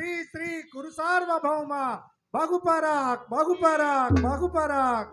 శ్రీ శ్రీ గురు సార్వభౌమ బగుపరాక్ బగుపరాక్ బగుపరాక్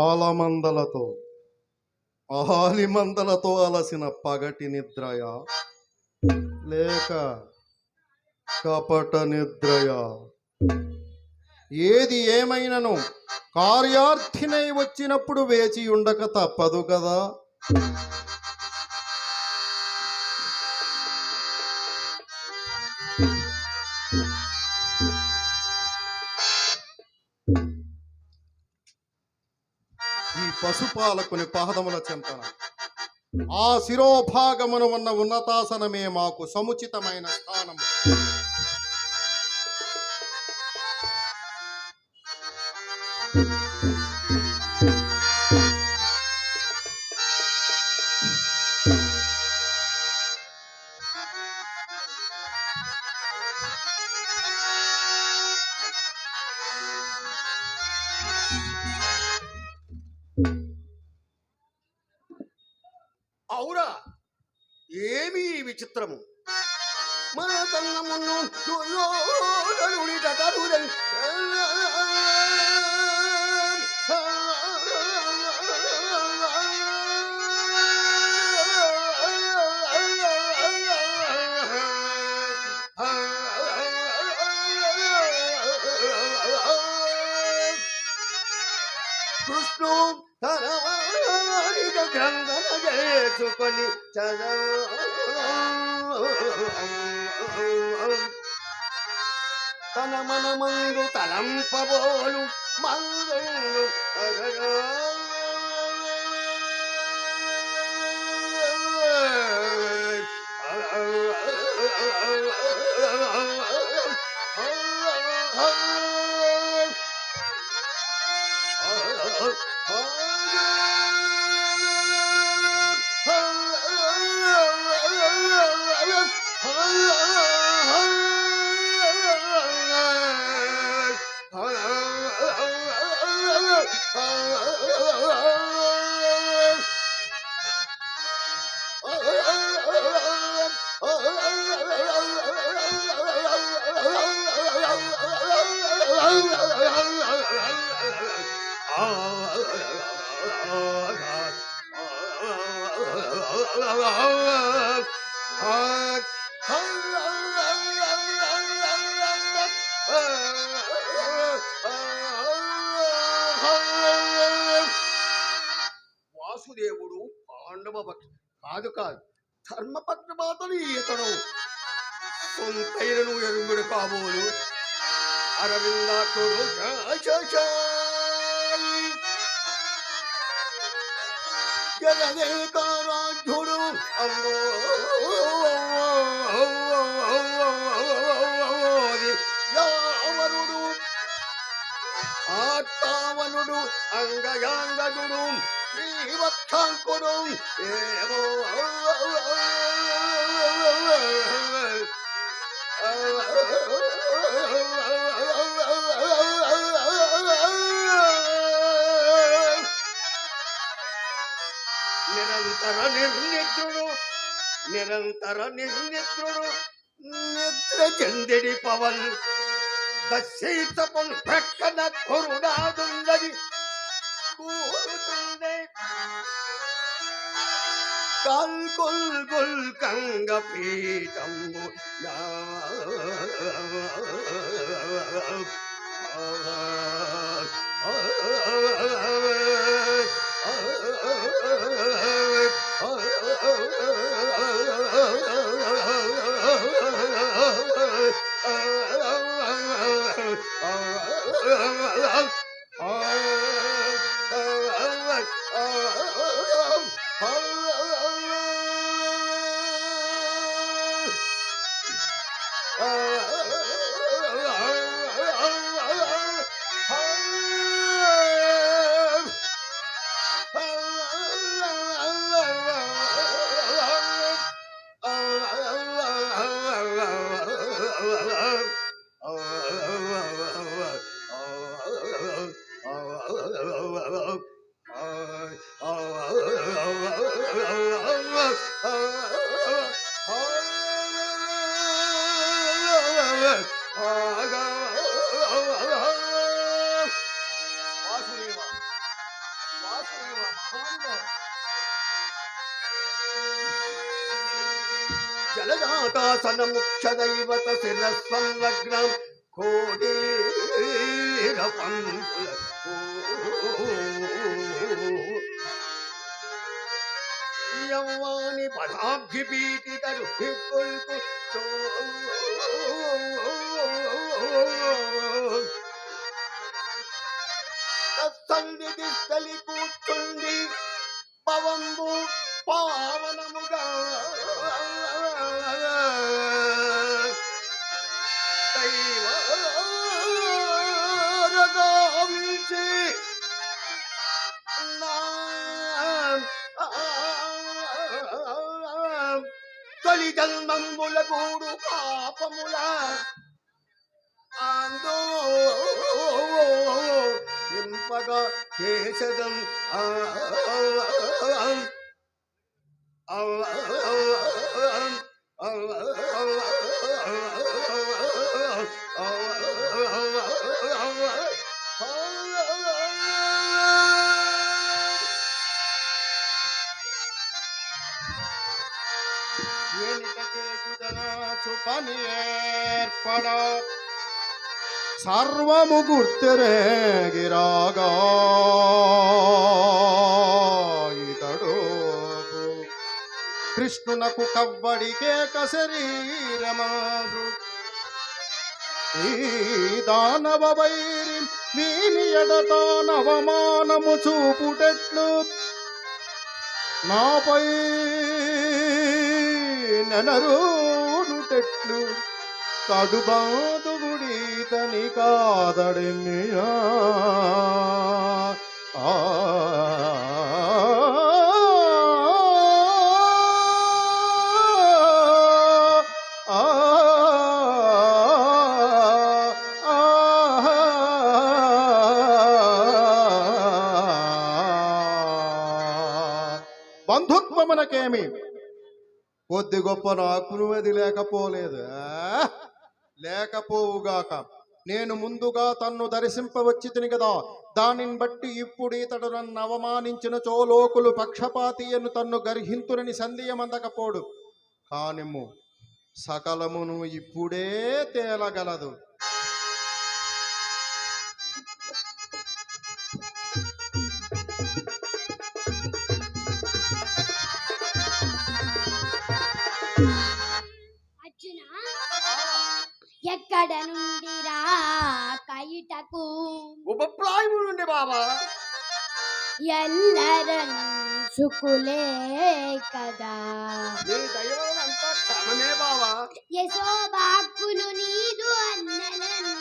ఆలమందలతో ఆలిమందలతో అలసిన పగటి నిద్రయ? లేక కపట నిద్రయ? ఏది ఏమైనను కార్యార్థినై వచ్చినప్పుడు వేచి ఉండక తప్పదు కదా పశుపాలకుని పాదముల చెంతన. ఆ శిరోభాగమున ఉన్న ఉన్నతాసనమే మాకు సముచితమైన స్థానము. you విష్ణు గ్రంథన చేసుకొని తన మనమందు తలంపబోలు మందు వాసుదేవుడు కాదు కాదు ధర్మపత్రమాతలు ఈతడు సొంతైనను ఎరుగుడు కాబోలు. అరవిందాకుడు జగదేకారాధ్యుడు అమ్మో యావరుడు. ఆత్మావనుడు శ్రీవత్ శ్రీవత్సాంకుడు ఏమో నిరంతర నిర్నిద్రుడు నిరంతర నిర్నిద్రుడు నిద్ర చెందిడి పవన్. దశీతపం ప్రక్కన కొరుడాదున్నది கால் கொல் கொல் கங்க பீட்டம்பு Oh నా వాసుదేవ जलदातासन मुख्य दैवत शिरस्वलग्न कोडीरपङ्कुल यौवानि पदाब्धिपीटितरुभिकुल्कु तत्सन्निधिस्थलिकु యవ్వాని పవంబు పావనముగా. దైవరగావించి తొలి జన్మంబుల గూడు పాపముల ఆందో నింపగా Oh, oh, oh, oh, oh. సర్వము గుర్తెరేగిరాగా ఇతడు కృష్ణునకు కవ్వడికే శరీరమాదు ఈ దానవ వైరి వీని ఎడత నవమానము చూపుటెట్లు. నాపై నెనరుటెట్లు కడుబాదుగుడి తని కాదడెన్నియా ఆ. బంధుత్వమునకేమి? కొద్ది గొప్ప నాకు నువ్వది లేకపోలేదు లేకపోవుగాక. నేను ముందుగా తన్ను దర్శింపవచ్చి తిని కదా దానిని బట్టి ఇప్పుడు ఇతడు నన్ను అవమానించిన చోలోకులు పక్షపాతి తన్ను గర్హింతునని సందేహమందకపోడు. కానిమ్ము సకలమును ఇప్పుడే తేలగలదు. అర్జున ఎక్కడ కైటకు ఉపప్రాయము నుండి బాబా ఎల్లరంచుకులే కదా. నీ దైవమంతా క్షమమే బావా యశోబాక్కులు నీదు అన్నలను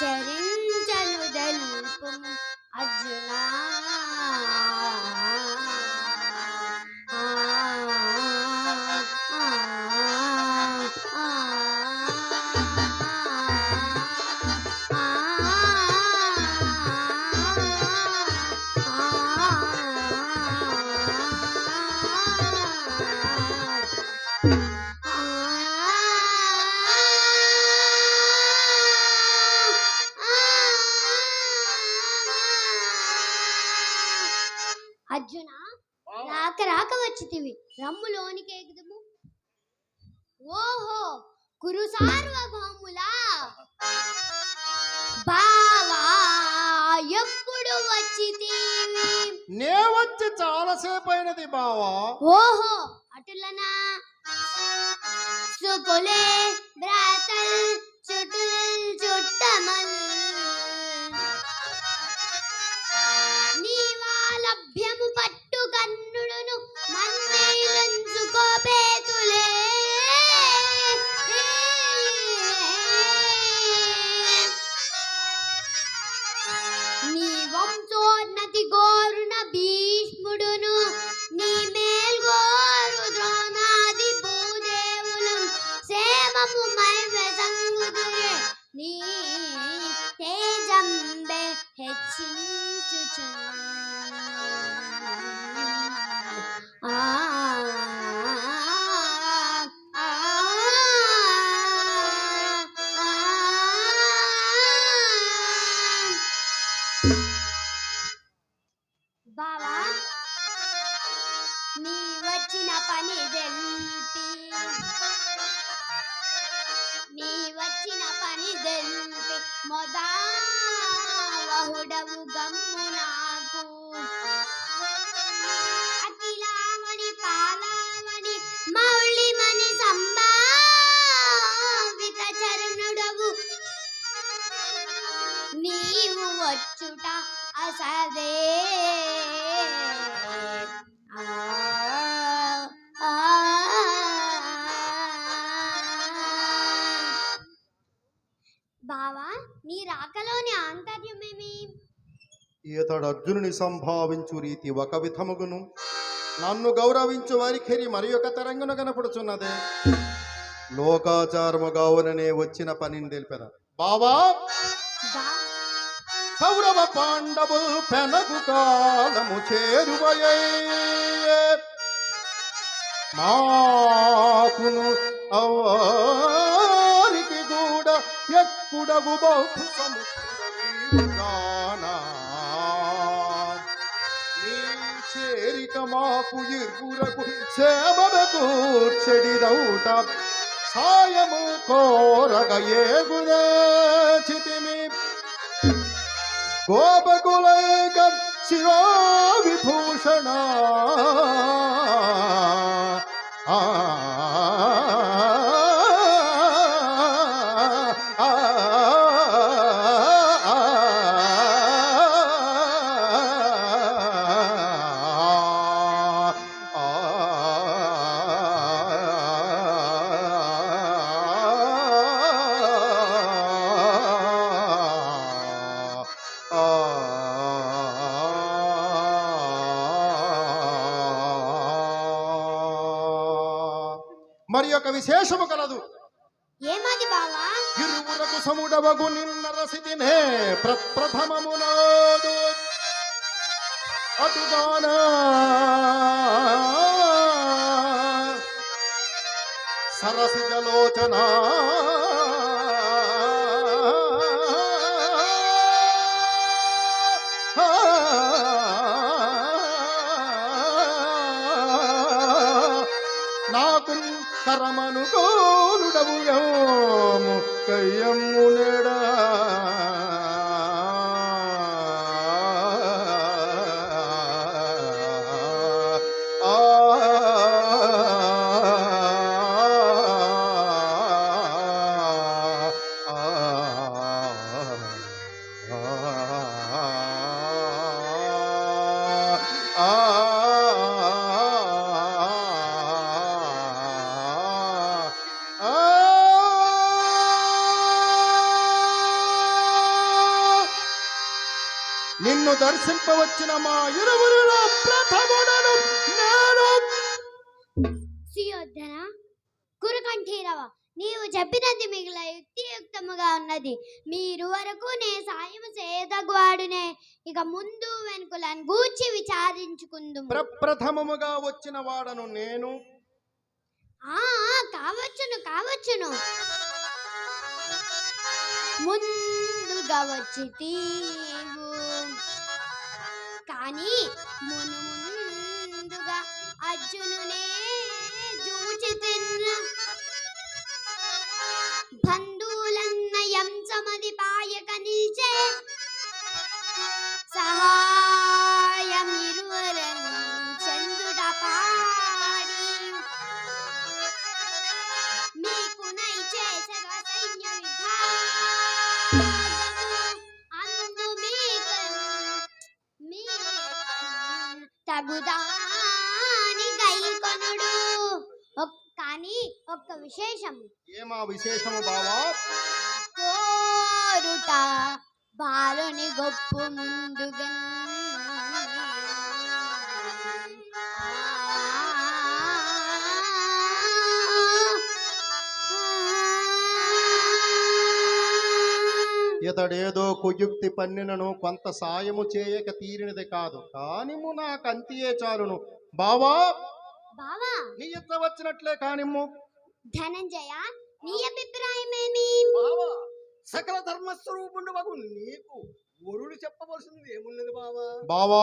Dead కురు సార్వభౌములా బావా ఎప్పుడు వచ్చితివి నే వచ్చి చాలాసేపు అయినది బావా. ఓహో అటులనా? సుకులే నీవు అసదే బావా నీ రాకలోని ఆంతర్యమేమి? ఈతడు అర్జునుని సంభావించు రీతి ఒక విధముగును. నన్ను గౌరవించు వారిఖరి మరి ఒక తరంగును కనపడుచున్నదే. లోకాచారముగావుననే వచ్చిన పనిని తెలిపారు బావా! కౌరవ పాండవులు పెనగు కాలము చేరువయే. మాకును అవారికి కూడా ఎక్కుడవు బౌద్ధ సముద్రవీరుగానా చేరిక మాకు ఇరుగురకు సేవకు చెడిదౌట సాయము కోరగ ఏ ఏగుదాచితిమి చితిమి. శిరో విభూషణ ఆ, ఆ, మరి ఒక విశేషము కలదు. ఏమది బావా? ఇరువురకు సముడవగు నిన్న రసిదినే ప్రప్రథమమునాదు అటుగాన? సరసిజలోచన కోలుడవు ముక్కయ్యమ్మునడా నిన్ను దర్శింపవచ్చిన మా ఇరువురిలో ప్రథముడను నేను. సుయోధన కురుకంఠీరవ నీవు చెప్పినది మిగిలిన యుక్తియుక్తముగా ఉన్నది. మీరు వరకు నే సాయం చేయదగువాడునే. ఇక ముందు వెనుకలను గూర్చి విచారించుకుందుము. ప్రప్రథమముగా వచ్చిన వాడను నేను. ఆ ఆ, కావచ్చును కావచ్చును. ముందుగా వచ్చి అని మును ముందుగా అర్జునునే చూచి తిన్నా. ఇతడేదో కుయుక్తి పన్నినను కొంత సాయము చేయక తీరినది కాదు. కానిము నాకు అంతియే చాలును. బావా! బావా! నీ ఇచ్చ వచ్చినట్లే కానిమ్ము. ధనంజయ నీ అభిప్రాయమేమి? బావా! సకల ధర్మస్వరూపుండు మగు నీకు వరుడు చెప్పవలసింది ఏమున్నది బావా? బావా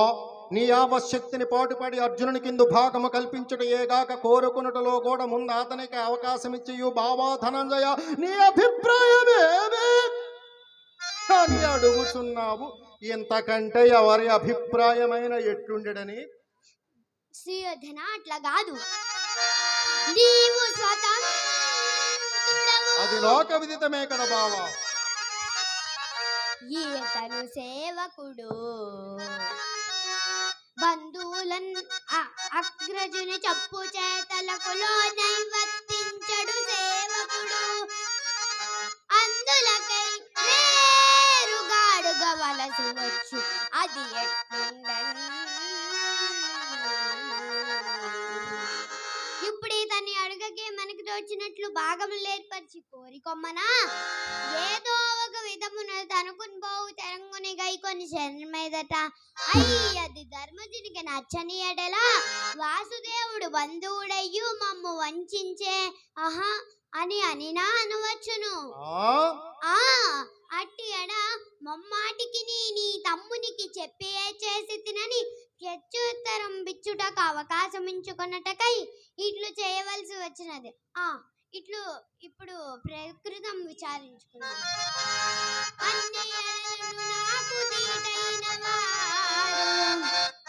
నీ ఆవశక్తిని పాటుపడి అర్జునుని కింద భాగము కల్పించుట ఏగాక కోరుకున్నటలో కూడా ముందు అతనికి అవకాశం ఇచ్చియు బావా ధనంజయ నీ అభిప్రాయమేమి? అని అడుగుచున్నావు ఇంతకంటే ఎవరి అభిప్రాయమైన ఎట్లుండెడని? సుయోధన అట్లా కాదు. నీవు అది లోక విదితమే కదా బావా. ఈతను సేవకుడు. బంధువులన్ అగ్రజుని చెప్పు చేతలకు నైవర్తించడు వేరుగాడుగవలసి వచ్చు అది ఎట్లుండను? ఇప్పుడు ఇతన్ని అడుగకే మనకు తోచినట్లు భాగములు ఏర్పరిచి కోరికొమ్మనా ఏదో ఒక విధమున తనుకుని పోవు తెరంగుని గైకొని శరణమేదట అయ్యది ధర్మజునికి నచ్చని ఎడలా వాసుదేవుడు బంధువుడయ్యు మమ్ము వంచించే. ఆహా అని అనినా అనవచ్చును. ఆ? ఆ అట్టి ఎడ మమ్మాటికి నీ తమ్మునికి చెప్పి చేసి తినని ప్రత్యుత్తరం బిచ్చుటకు అవకాశం ఉంచుకొనటకై ఇట్లు చేయవలసి వచ్చినది. ఆ ఇట్లు ఇప్పుడు ప్రకృతం విచారించుకున్నాం అన్ని నాకు వారు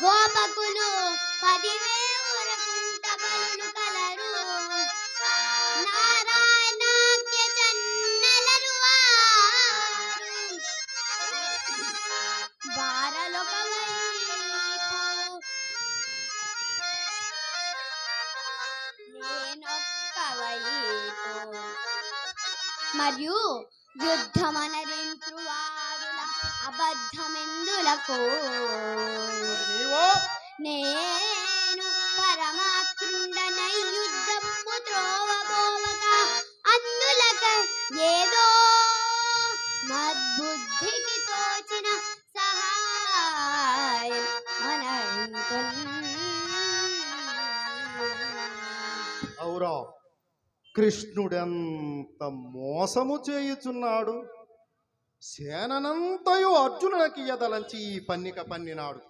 గోపకులు పదివేవురకుంట బలు కలరు మరియు యుద్ధమనరించు అబద్ధమే నీవో నేను పరమాత్రుండనై యుద్ధము త్రోవబోవక అందులక ఏదో మద్బుద్ధికి తోచిన సహాయం కృష్ణుడెంత మోసము చేయుచున్నాడు? సేననంతయు అర్జునునికి ఎదలంచి ఈ పన్నిక పన్నినాడు.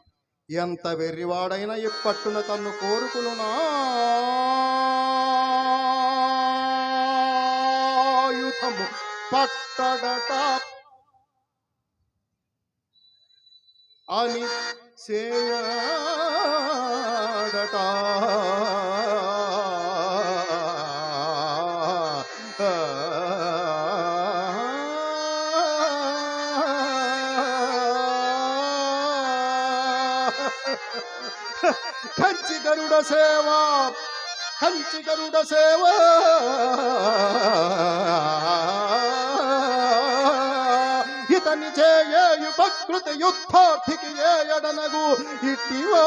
ఎంత వెర్రివాడైనా ఇప్పట్టున తన్ను కోరుకును యుధము పట్టడట. అని చేయడట సేవ. కంచి గరుడ సేవ. ఇతని చేయు ప్రకృతి యుద్ధార్థికి ఏ ఎడనగు ఇట్టివా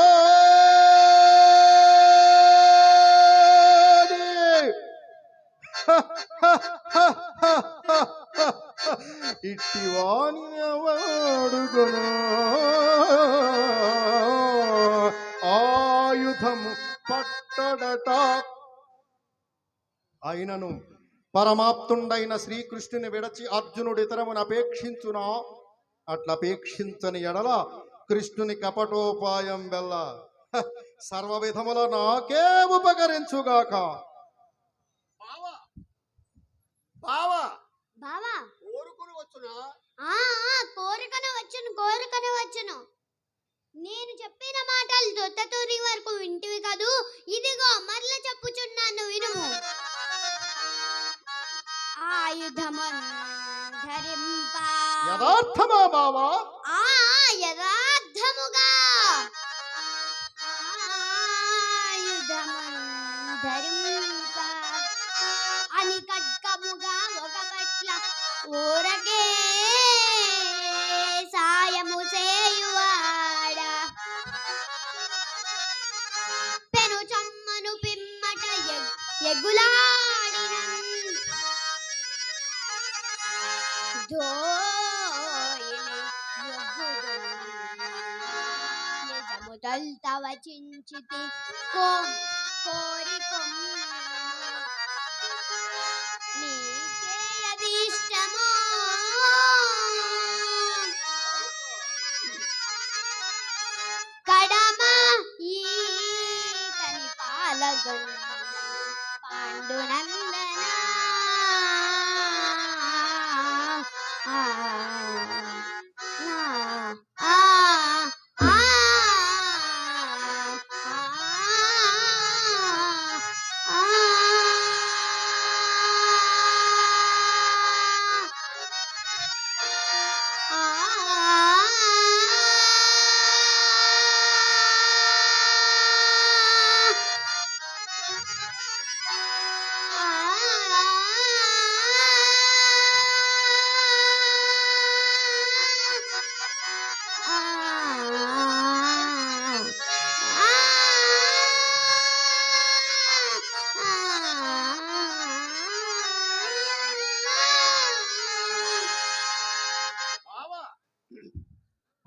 ఇట్టివాని ఎవడుగును? అయినను పరమాప్తుండైన శ్రీకృష్ణుని విడచి అర్జునుడు ఇతరమును అపేక్షించునా? అట్లా అపేక్షించని ఎడల కృష్ణుని కపటోపాయం వెళ్ళ సర్వ విధముల నాకే ఉపకరించుగాక. బావా! బావా! బావా! కోరుకుని వచ్చునా? ఆ ఆ, కోరికన వచ్చును కోరికన వచ్చును. నేను చెప్పిన మాటలు దొత్తతూరి వరకు వింటివి కదూ? ఇదిగో మరల చెప్పుచున్నాను వినుము. యథార్థమా బావా? యథార్థముగా. అని కట్కముగా ఒక పట్ల ఊరకే ఎగులాడినన్ దోయిలి యొగ్గుదున్. నిజము కడమ ఈ తని పాలగం